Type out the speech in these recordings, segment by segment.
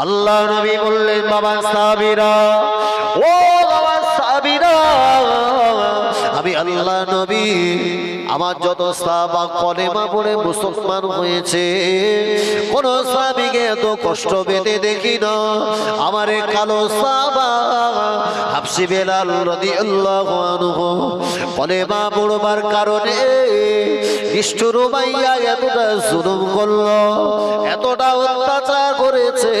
আল্লাহ নবী বললেন বাবা সাবিরা ও বাবা সাবিরা আমি আল্লাহ নবী আমার যত সাহাবা কলেমা পড়ে মুসলমান হয়েছে, কোন সাহাবিকে এত কষ্ট পেতে দেখি না। আমার কালো সাহাবা হাফসি বেলাল রাদিয়াল্লাহু আনহু কলেমা পড়বার কারণে নিষ্ঠুর মাইয়া এতটা জুলুম করল, এতটা অত্যাচার করেছে।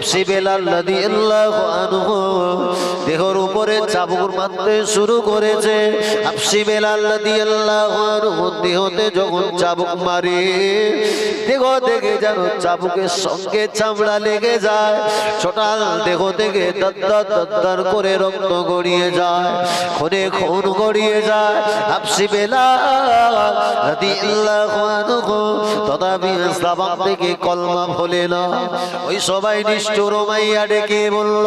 হাফসি বেলাল রাদিয়াল্লাহু আনহু দেহর উপরে চাবুক মারতে শুরু করেছে। হাফসি বেলাল রাদিয়াল্লাহু আনহু দেহতে যখন চাবুক মারে, দেহ থেকে যেন চাবুকের সঙ্গে চামড়া লেগে যায়। ছোটাল দেহ থেকে দদ্দার দদ্দার করে রক্ত গড়িয়ে যায়, খুনে খুন গড়িয়ে যায়। হাফসি বেলাল রাদিয়াল্লাহু আনহু তথাপি ইসলাম থেকে কলমা ভোলে না। ওই সবাই নিষ্ঠুর রোমাইয়া ডেকে বলল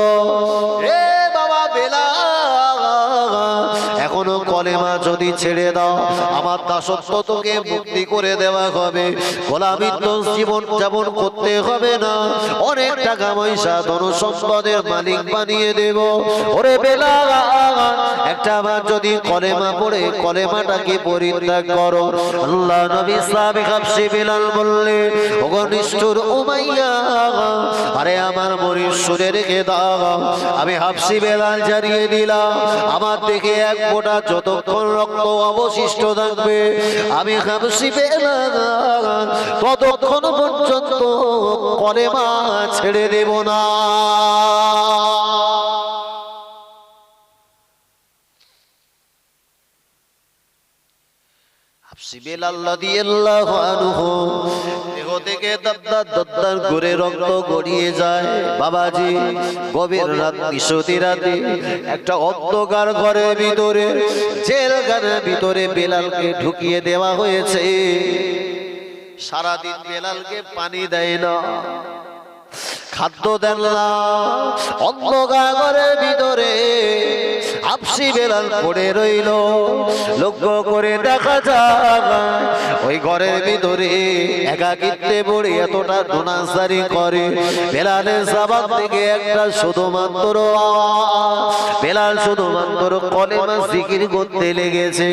এখনও কলেমা যদি ছেড়ে দাও, আমার দাসত্ব তোকে মুক্তি করে দেওয়া হবে। গোলামির তো জীবন যেমন করতে হবে না, অনেক টাকা পয়সা ধন সম্পদের মালিক বানিয়ে দেব। ওরে বেলা একটা বার যদি কলেমা পড়ে, কলেমাটাকে পরিত্যাগ করো। আল্লাহ নবী ইসলামী হাফসি বিলাল বললে ওগো নিষ্ঠুর উমাইয়া, আরে আমার মরির সুরে রেখে দাও। আমি হাফসি বেলাল জানিয়ে দিলাম, আমার থেকে এক ফোঁটা যতক্ষণ রক্ত অবশিষ্ট থাকবে, আমি হাফসি বেলাল ততক্ষণ পর্যন্ত কলেমা ছেড়ে দেব না। হাফসি বেলাল রাদিয়াল্লাহু আনহু দেহ থেকে দদ্দার দদ্দার করে রক্ত গড়িয়ে যায়। বাবাজি, গভীর রাত নিশতি রাতে একটা অন্ধকার ঘরের ভিতরে, জেলখানার ভিতরে বেলালকে ঢুকিয়ে দেওয়া হয়েছে। সারাদিন বেলালকে পানি দেয় না, খাদ্য দেন না, অন্ধকার ঘরের ভিতরে আপসি বেলাল পড়ে রইল। লক্ষ্য করে দেখা যায় ওই ঘরের ভিতরে একাকিত্বে পড়ে এতটা দোনাসারি করে। বেলালের সাবাব থেকে একটা শুধুমাত্র বেলাল শুধুমাত্র কলেমা জিকির করতে লেগেছে।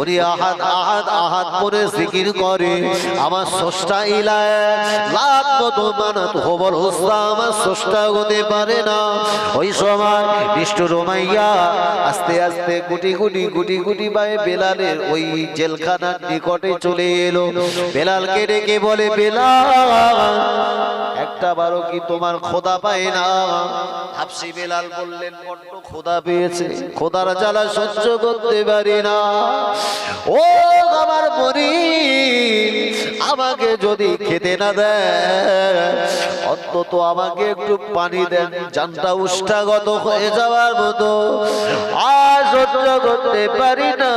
উনি আহাত আহাত আহাত করে জিকির করে। আমার স্রষ্টা ইলায় হোসা আমার স্রষ্টা হতে পারে না। ওই সময় নিষ্ঠুর রোমাইয়া আস্তে আস্তে গুটি গুটি গুটি গুটি বায়ে বেলালের ওই জেলখানার নিকটে চলে এলো। বেলালকে ডেকে বলে, বেলাল, একটা বারো কি তোমার খোদা পায় না? হাফসি বেলাল বললেন, বড্ড খোদা পেয়েছে, খোদার জ্বালা সহ্য করতে পারি না। ও আমার মরি আমাকে যদি খেতে না দেয়, অন্তত আমাকে একটু পানি দেন। জানটা উষ্ঠাগত হয়ে যাওয়ার মতো। আর সহ্য পারি না।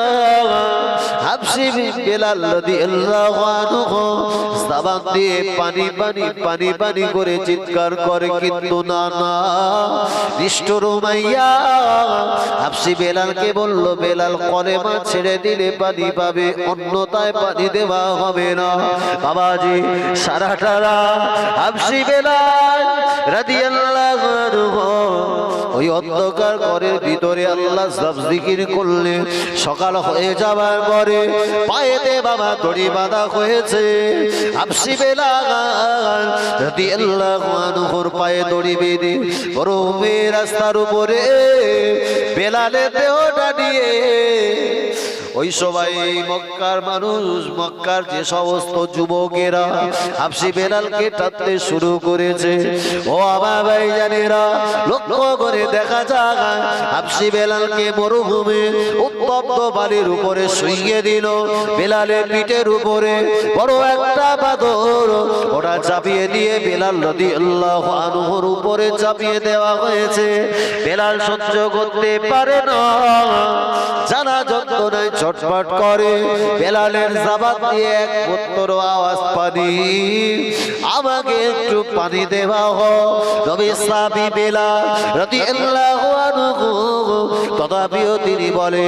হাফসি বেলাল রাদিয়াল্লাহু আনহু সাবান দিয়ে পানি পানি পানি পানি করে চিৎকার করে, কিন্তু না না, নিষ্ঠুর মাইয়া হাফসি বেলালকে বলল, বেলাল, কলেমা ছেড়ে দিলে পানি পাবে অন্যতায় পানি দেওয়া হবে না। বাবাজি, সারাটা রাত হাফসি বেলাল রাদিয়াল্লাহু আনহু ওই অন্ধকার ঘরের ভিতরে আল্লাহ জিকির করলে সকাল হয়ে যাবার পরে পায়েতে বাবা দড়ি বাঁধা হয়েছে। আপসি বেলা আনহুর পায়ে দড়ি বেঁধে বড় রাস্তার উপরে বেলালে দেহটা নিয়ে ওই সবাই মক্কার মানুষ, মক্কার যে সমস্ত যুবকেরা হাফসি বেলালকে টানতে শুরু করেছে। ও আমার ভাই জানেরা লক্ষ্য করে দেখা যাক, হাফসি বেলালকে মরুভূমি উত্তপ্ত বালির উপরে শুইয়ে দিল। বেলালের পিঠের উপরে বড় একটা পাথর, ওটা চাপিয়ে দিয়ে বেলাল নদী আল্লাহ আনুহর উপরে চাপিয়ে দেওয়া হয়েছে। বেলাল সহ্য করতে পারে না। জানা যন্ত্রণায় ছটফট করে, বেলালের জাবাত দিয়ে এক উত্তর আওয়াজ পানি। আমাকে একটু পানি দেওয়া হো সাহাবী বেলাল রাদিয়াল্লাহু আনহু, তথাপিও তিনি বলে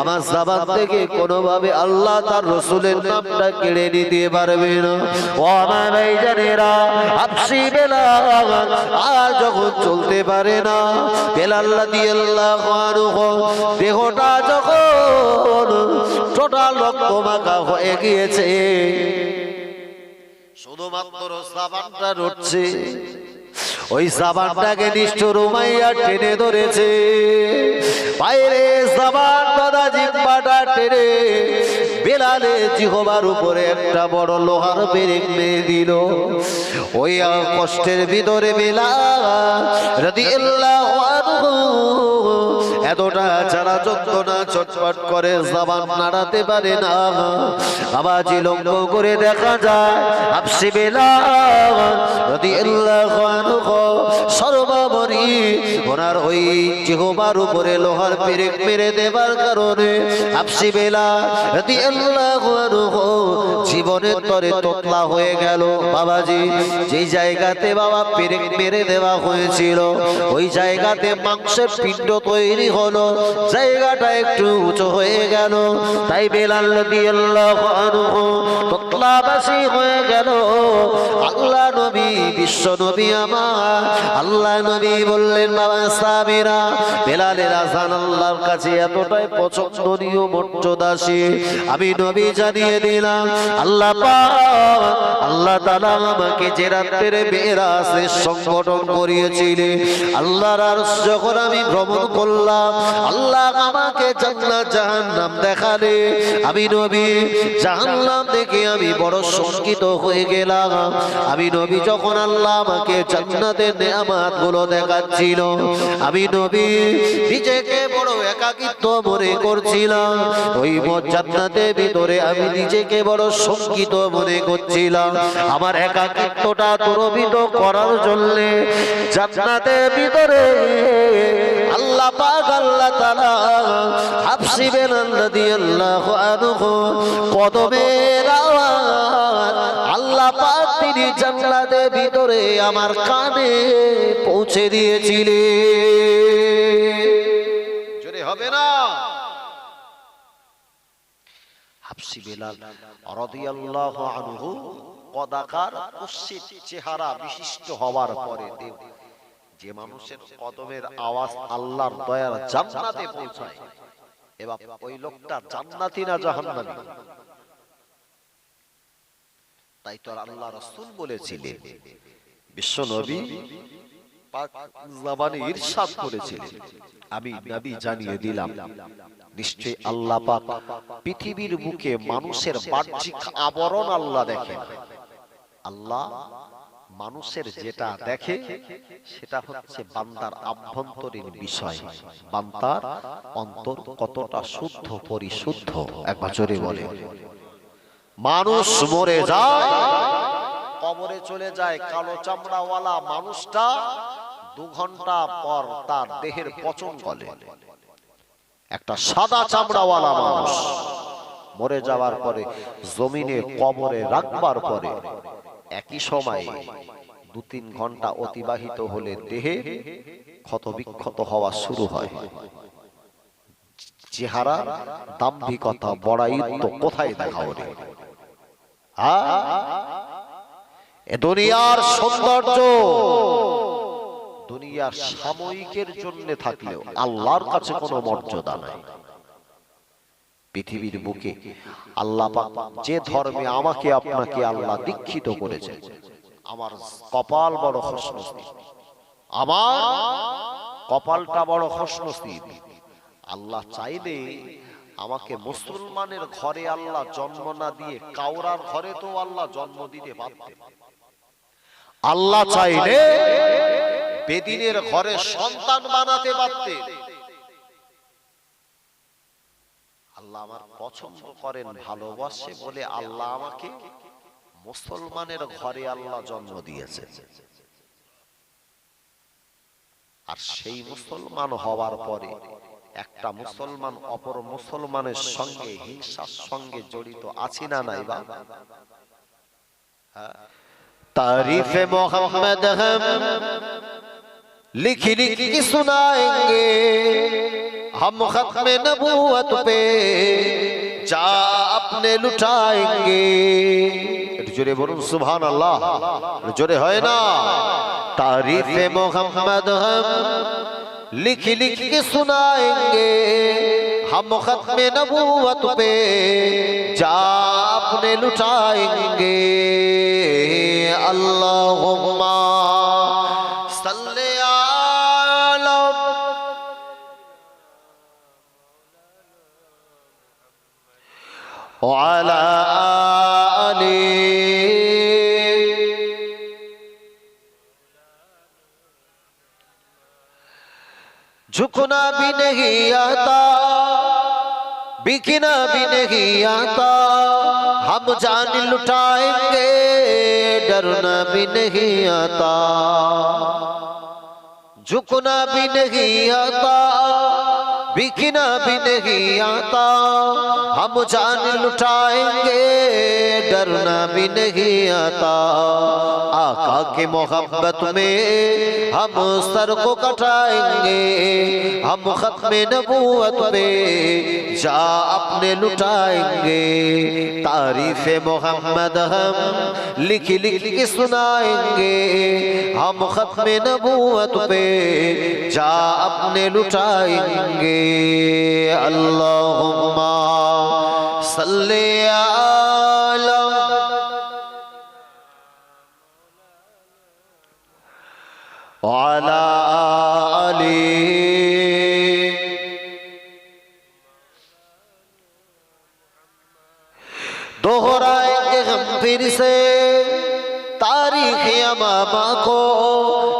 আমার জাবাত থেকে কোনোভাবে আল্লাহ তার রসুলের নামটা কেড়ে নিতে পারবে না। ও আমার ভাইজানেরা আপসি বেলাল, আর যখন চলতে পারে না, বেলাল রাদিয়াল্লাহু আনহু, দেহটা যখন টোটাল রক্ত মাখা হয়ে গিয়েছে। শুধুমাত্র সাবানটা রটছে। ওই সাবানটাকে নিষ্ঠুর উমাইয়া টেনে ধরেছে। বাইরে সাবান দাদা জিব্বাটা টেনে বেলালে জিহবার উপরে একটা বড় লোহার বেরেক মেরে দিল। ওই কষ্টের ভিতরে বেলা রাদিয়াল্লাহু এতটা যারা যন্ত্রণা চটপট করে জবান নাড়াতে পারে না। আবাজি লঙ্গ করে দেখা যায় আপসি ওনার ওই উপরে লোহার দেবার কারণে আপসি জীবনের তরে তোতলা হয়ে গেল। বাবাজি, যেই জায়গাতে বাবা পেরেক মেরে দেওয়া হয়েছিল, ওই জায়গাতে মাংসের পিণ্ড তৈরি হলো, জায়গাটা একটু উঁচু হয়ে গেল। তাই বেলাল রাদিয়াল্লাহু আনহু তোতলাবাসী হয়ে গেল। আল্লাহ নবী, বিশ্ব নবী আমার। আল্লাহ নবী বললেন, বাবা সাবিরা বেলালের আজান আল্লাহর কাছে এতটাই পছন্দনীয় মর্যাদাসী আমি নবী জানিয়ে দিলাম, আল্লাহ আল্লাহ তাআলা আমাকে যে রাত্রে বেরাসের সংগঠন করিয়েছিলেন, আল্লাহর যখন আমি ভ্রমণ করলাম, আল্লাহ আমাকে জান্নাত জাহান্নাম দেখালে আমি নবী, জাহান্নাম দেখে আমি বড় শঙ্কিত হয়ে গেলাম। আমি নবী যখন আল্লাহ আমাকে জান্নাতের নেয়ামাতগুলো দেখাচ্ছিল, আমি নবী নিজেকে বড় একাকিত্ব মনে করছিলাম। ওই জান্নাতের ভিতরে আমি নিজেকে বড় শঙ্কিত মনে করছিলাম। আমার একাকিত্বটা দুরবিত করার জন্য জান্নাতের ভিতরে আল্লাহ পাক, আল্লাহ তাআলা হাফসি বেলাল রাদিয়াল্লাহু আনহু কদমের আওয়াজ আল্লাহ পাক তিনি জান্নাতের ভিতরে আমার কানে পৌঁছে দিয়েছিলেন। জোরে হবে না? হাফসি বেলাল রাদিয়াল্লাহু আনহু কদাকার কুৎসিত চেহারা বিশিষ্ট হওয়ার পরে দেব। যে মানুষের কদমের আওয়াজ আল্লাহর দয়ার জান্নাতে পৌঁছায়, এবার ওই লোকটা জান্নাতি না জাহান্নামী? তাই তো আল্লাহ রাসূল বলেছিলেন, বিশ্ব নবী পাক জামানে ইরশাদ করেছিলেন। আমি নবী জানিয়ে দিলাম নিশ্চয় আল্লাহ পাক পৃথিবীর বুকে মানুষের বাহ্যিক আবরণ আল্লাহ দেখেন। আল্লাহ মানুষের যেটা দেখে, সেটা হচ্ছে বান্দার আভ্যন্তরীণ বিষয়। বান্দার অন্তর কতটা শুদ্ধ, পরিশুদ্ধ? একবার জোরে বলে। মানুষ মরে যায়, কবরে চলে যায়, কালো চামড়াওয়ালা মানুষটা দু ঘণ্টা পর তার দেহের পচন গলে। একটা সাদা চামড়াওয়ালা মানুষ মরে যাওয়ার পরে জমিনে কবরে রাখবার পরে একই সময়ে দু তিন ঘণ্টা অতিবাহিত হলে দেহে ক্ষত বিক্ষত হওয়া শুরু হয়। চেহারা দাম্ভিকতা বড়াইত্ব কোথায় দেখা এ দুনিয়ার সৌন্দর্য দুনিয়ার সাময়িকের জন্য থাকলেও আল্লাহর কাছে কোনো মর্যাদা নাই। পৃথিবীর বুকে। আল্লাহ যে ধর্মে আমাকে, আপনাকে আল্লাহ দীক্ষিত করেছে আমার কপাল বড় খসনসিব আমার কপালটা বড় খসনসিব আল্লাহ চাইলে আমাকে মুসলমানের ঘরে আল্লাহ জন্ম না দিয়ে কাউরার ঘরে তো আল্লাহ জন্ম দিতে পারতেন। আল্লাহ চাইলে বেদিনের ঘরে সন্তান বানাতে পারতেন। আল্লাহ আমার পছন্দ করেন, ভালোবাসে বলে আল্লাহ আমাকে মুসলমানের ঘরে আল্লাহ জন্ম দিয়েছে। আর সেই মুসলমান হওয়ার পরে একটা মুসলমান অপর মুসলমানের সঙ্গে, হিংসার সঙ্গে জড়িত আছি না নাই বা? হ্যাঁ। তারিফে মোহাম্মদ হম, লিখি লিখি শোনায় ہم ختم نبوت پہ جا اپنے لٹائیں گے جرے بولوں سبحان اللہ جرے ہے نا تعریف محمد ہم لکھ لکھ کے سنائیں گے ہم ختم نبوت پہ جا اپنے لٹائیں گے اللہم وعلى آله झुकना भी नहीं आता बिकना भी नहीं आता हम जान लुटाएंगे डरना भी नहीं आता झुकना भी नहीं आता बिकना भी नहीं आता हम जान लुटाएंगे डरना भी नहीं आता آقا کی محبت میں ہم سر کو کٹائیں گے، ہم ختم نبوت میں جا اپنے لٹائیں گے۔ تعریف محمد ہم لکھ لکھ کے سنائیں گے۔ ہم ختم نبوت پہ جا اپنے لٹائیں گے۔ اللہم صلی اللہ وعلى آله دہرائیں گے ہم پھر سے تاریخ اماما کو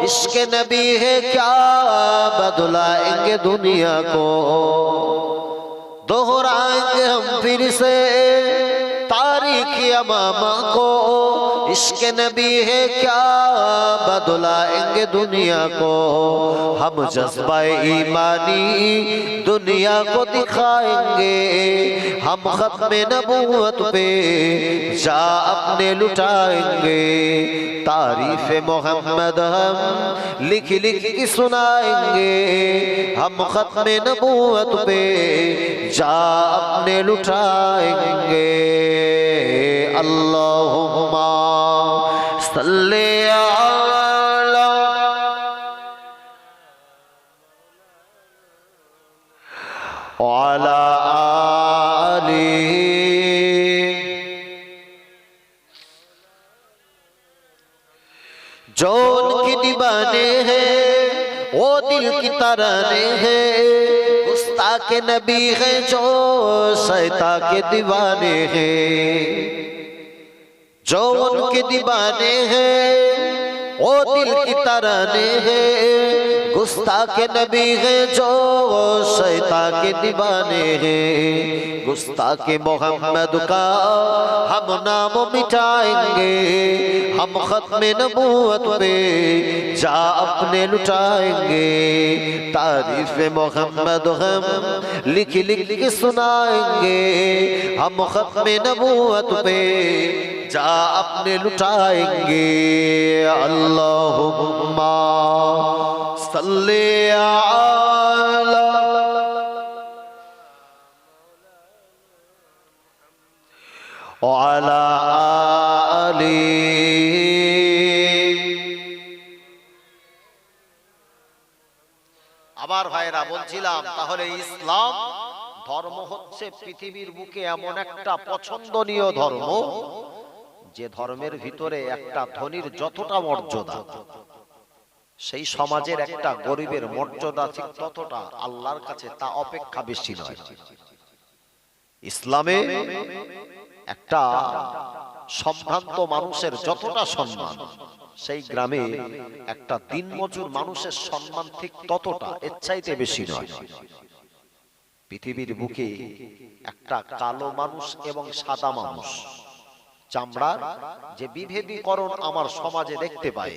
عشق نبی ہے، کیا بدلائیں گے دنیا کو؟ دوہرائیں گے ہم پھر سے تاریخ اماما کو عشق نبی ہے کیا بدلائیں گے دنیا کو ہم جذبہ ایمانی دنیا کو دکھائیں گے ہم ختم نبوت پہ جا اپنے لٹائیں گے تعریف محمد ہم لکھ لکھ کی سنائیں گے ہم ختم نبوت پہ جا اپنے لٹائیں گے اللہم صلی علی جو ان کی ہیں، وہ دل کی ترانے ہیں۔ گستا کے نبی ہیں جو سیتا کے دیوانے ہیں۔ جو ان کے دیبانے ہیں، وہ دل کی ترانے ہیں۔ کے نبی ہیں جو شیطان کے دیبانے ہیں۔ گستا کے محمد کا ہم نام مٹائیں گے۔ ہم ختم نبوت پہ جا اپنے لٹائیں گے۔ تعریف محمد ہم لکھ لکھ سنائیں گے۔ ہم ختم نبوت پہ যা আপনি লুটায়েঙ্গে আল্লাহ সাল্লি আলা وعلى আমার ভাইরা বলছিলাম, তাহলে ইসলাম ধর্ম হচ্ছে পৃথিবীর বুকে এমন একটা পছন্দনীয় ধর্ম যে ধর্মের ভিতরে একটা ধনীর যতটা মর্যাদা সেই সমাজের একটা গরিবের মর্যাদা ঠিক ততটা আল্লাহর কাছে তা অপেক্ষা বেশি নয়। ইসলামে একটা সম্ভ্রান্ত মানুষের যতটা সম্মান সেই গ্রামে একটা দিনমজুর মানুষের সম্মান ঠিক ততটা এর চাইতে বেশি নয়। পৃথিবীর বুকে একটা কালো মানুষ এবং সাদা মানুষ। চামড়ার যে বিভেদীকরণ আমার সমাজে দেখতে পাই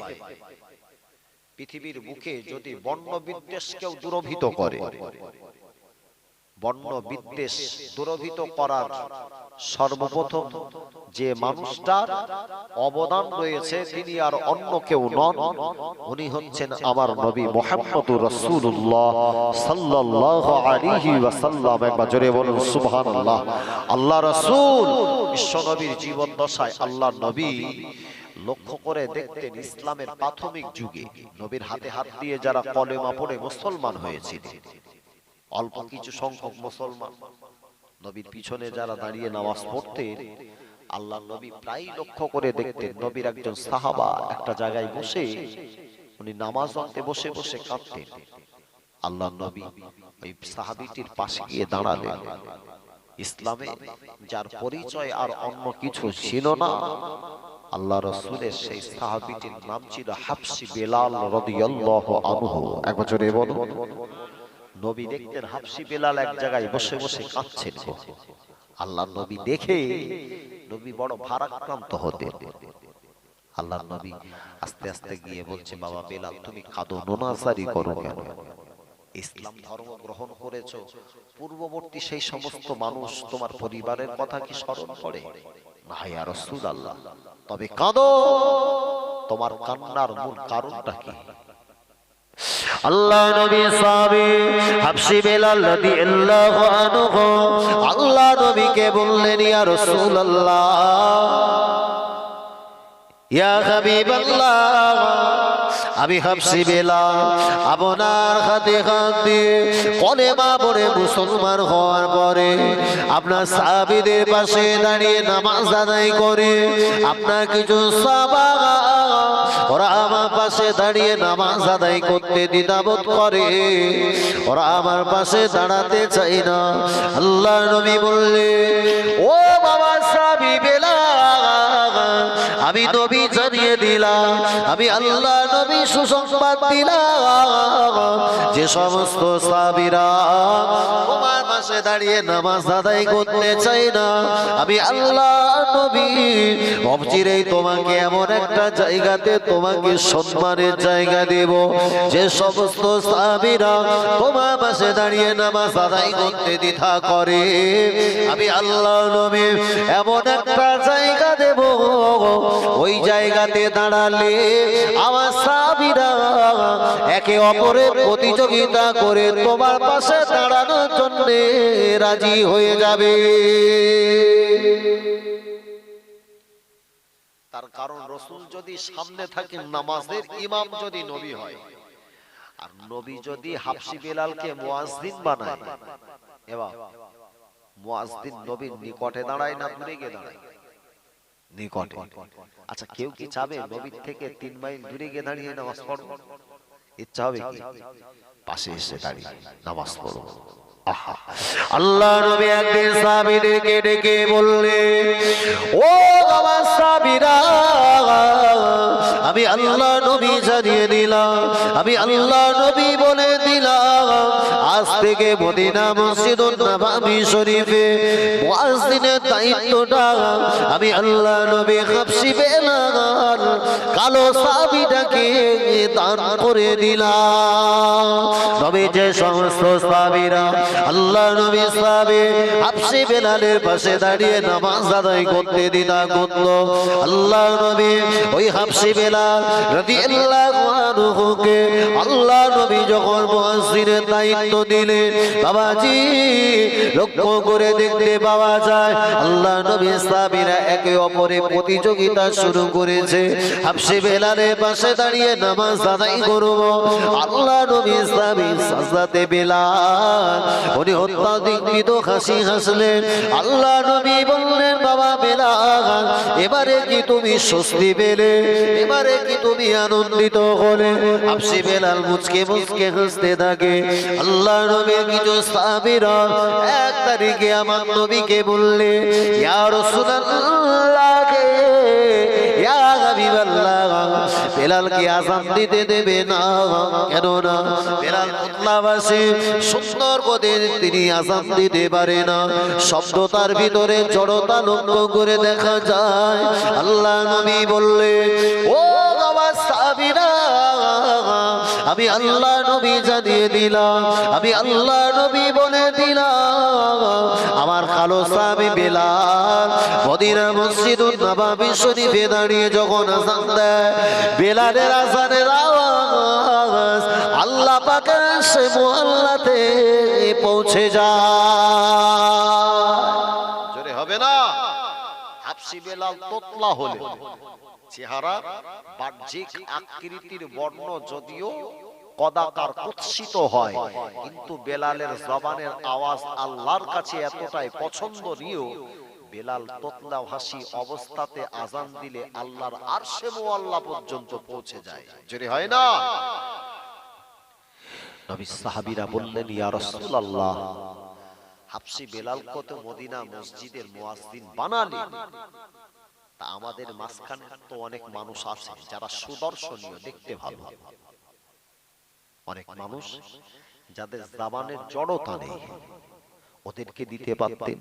পৃথিবীর বুকে যদি বর্ণ বিদ্বেষ কেউ দুরভিত করে বর্ণ বিদ্বেষ দুরভিত করার সর্বপ্রথম যে মানুষটার অবদান রয়েছে তিনি আর অন্য কেউ নন। উনি হচ্ছেন আমার নবী মোহাম্মদুর রাসূলুল্লাহ সাল্লাল্লাহু আলাইহি ওয়াসাল্লাম। একবার জোরে বলুন সুবহানাল্লাহ। আল্লাহ রাসূল বিশ্ব নবীর জীবন দশায় আল্লাহ নবী। লক্ষ্য করে দেখতেন ইসলামের প্রাথমিক যুগে নবীর হাতে হাত দিয়ে যারা কলেমা পড়ে মুসলমান হয়েছিল। অল্প কিছু সংখ্যক মুসলমান। নবীর পিছনে যারা দাঁড়িয়ে নামাজ পড়তেন আল্লাহ নবী প্রায় লক্ষ্য করে দেখতেন নবীর একজন সাহাবা একটা জায়গায় বসে উনি নামাজ পড়তে বসে বসে কাঁদতেন। আল্লাহ নবী ওই সাহাবিটির পাশে গিয়ে দাঁড়ালেন। ইসলামে যার পরিচয় আর অন্য কিছু ছিল না আল্লাহ রসুলের সেই সাহাবিটির নাম ছিল হাফসি বেলাল রাদিয়াল্লাহু আনহু। এক বছরে বলুন। নবী দেখতেন হাফসি বেলাল এক জায়গায় বসে বসে কাঁদছেন আল্লাহ নবী দেখে নবী বড় ভারাক্রান্ত হতেন। আল্লাহ নবী আস্তে আস্তে গিয়ে বলছে বাবা বেলাল তুমি কাঁদো নোনাজারি করো কেন? ইসলাম ধর্ম গ্রহণ করেছ। পূর্ববর্তী সেই সমস্ত মানুষ তোমার পরিবারের কথা কি স্মরণ করে? না ইয়া রাসূলুল্লাহ। তবে কাঁদো। তোমার কান্নার মূল কারণটা কি? আল্লাহ নবী সাহাবি হাবশি বেলাল রাদিয়াল্লাহু আনহু আল্লাহ নবীকে বললেন ইয়া রাসূলুল্লাহ ইয়া হাবিবাল্লাহ আমি হাবশি বেলাল আপনার হাতে হাত দিয়ে কলেমা পড়ে মুসলমান হওয়ার পরে আপনার সাহাবীদের পাশে দাঁড়িয়ে নামাজ আদায় করে, আপনার কিছু ওরা আমার পাশে দাঁড়িয়ে নামাজ আদায় করতে দ্বিধাবোধ করে। ওরা আমার পাশে দাঁড়াতে চাই না। আল্লাহ নবী বললে ও বাবা সাবি বেলা, আমি নবী জানিয়ে দিলাম। আমি আল্লাহ নবী সুসংবাদ দিলাম। যে সমস্ত সাবিরা তোমার পাশে দাঁড়িয়ে নামাজ আদায় করতে চাই না। আমি আল্লাহ নবী অবচিরেই তোমাকে এমন একটা জায়গাতে তোমাকে সম্মানের জায়গা দেব। যে সমস্ত সাবিরা তোমার পাশে দাঁড়িয়ে নামাজ করতে দ্বিধা করে। আমি আল্লাহ নবী এমন একটা জায়গা দেব। ওই জায়গাতে দাঁড়ালে আমার সাবিরা একে অপরের প্রতিযোগিতা করে তোমার পাশে দাঁড়ানোর জন্য রাজি হয়ে যাবে। তার কারণ রসুল যদি সামনে থাকেন, নামাজের ইমাম যদি নবী হয়, আর নবী যদি হাফসি বেলালকে মুয়াজ্জিন বানায়, এবার মুয়াজ্জিন নবীর নিকটে দাঁড়ায় না, দূরে গিয়ে দাঁড়ায়? নিকটে। আচ্ছা কেউ কি চাবে নবীর থেকে তিন মাইল দূরে গিয়ে দাঁড়িয়ে নামাজ পড়ব ইচ্ছা হবে কি? পাশে এসে দাঁড়িয়ে নামাজ পড়ব আহা। আল্লাহ নবী একদিন সাহাবীদেরকে ডেকে বললে ও বাবা সাহাবীরা আমি আল্লাহ নবী জানিয়ে দিলাম, আমি আল্লাহ নবী বলে দিলাম। আজ থেকে মদিনা মসজিদ নবাবি শরীফে মুয়াজ্জিনের দায়িত্বটা আমি আল্লাহ নবী হাফসি বেলাল কালো সাহাবীটাকে দান করে দিলাম। তবে যে সমস্ত সাহাবীরা আল্লাহ নবী সাহাবী হাফসি বেলালের পাশে দাঁড়িয়ে নামাজ আদায় করতে দিদা করল। আল্লাহ নবী ওই হাফসি বেলাল রাদিয়াল্লাহু আনহুকে আল্লাহ নবী যখন মুয়াজ্জিনের দায়িত্ব দিলেন, বাবাজি লক্ষ্য করে দেখতে পাওয়া যায়, আল্লাহ নবী সাহাবীরা একে অপরে প্রতিযোগিতা শুরু করেছে। হাফসি বেলালের পাশে দাঁড়িয়ে নামাজ আদায় করব। আল্লাহ নবী সাহাবী সাজদাতে বেলাল, উনি অত্যাধিক মৃদু হাসি হাসলেন। আল্লাহ নবী বললেন, বাবা বেলাল, এবারে কি তুমি স্বস্তি পেলে? এবারে কি তুমি আনন্দিত হলে? হাফসি বেলাল মুচকে মুচকে হাসতে থাকে। আল্লাহ নবীর কিছু সাহাবীরা এক তারিখে আমার নবীকে বললে, ইয়া রাসূলুল্লাহ কেন না। বেলাল মুতলাবাসী তিনি আসাম দিতে পারে না। শব্দ তার ভিতরে জড়তা লক্ষ্য করে দেখা যায়। আল্লাহ নবী বললে, ও বাবা সাবিরা আমি আল্লাহ নবী জানিয়ে দিলাম, আমি আল্লাহ নবী বলে দিলাম। আমার কালো সাহাবী বেলাল মদিনা মসজিদুন নবাবী শরীফে দাঁড়িয়ে যখন আজান দেয়, বেলালের আজানের আওয়াজ আল্লাহ পাকের সে মোহাল্লাতে পৌঁছে যায়। জোরে হবে না? হাফসি বেলাল তোতলা হলে চেহারা, বাহ্যিক আকৃতির বর্ণ যদিও কদাকার কুৎসিত হয়, কিন্তু বেলালের জবানের আওয়াজ আল্লাহর কাছে এতটাই পছন্দনীয়, বেলাল তোতলা হাসি অবস্থাতে আজান দিলে আল্লাহর আরশে মোয়াল্লা পর্যন্ত পৌঁছে যায়। যদি হয় না? নবী সাহাবীরা বললেন, ইয়া রাসূলুল্লাহ, হাফসি বেলাল কত মদিনা মসজিদের মুয়াজ্জিন বানালেন? তা আমাদের মাঝখানে তো অনেক মানুষ আছে যারা সুদর্শনীয়, দেখতে ভালো। অনেক মানুষ যাদের জাবানের জড়তা নেই, ওদেরকে দিতে পারতেন।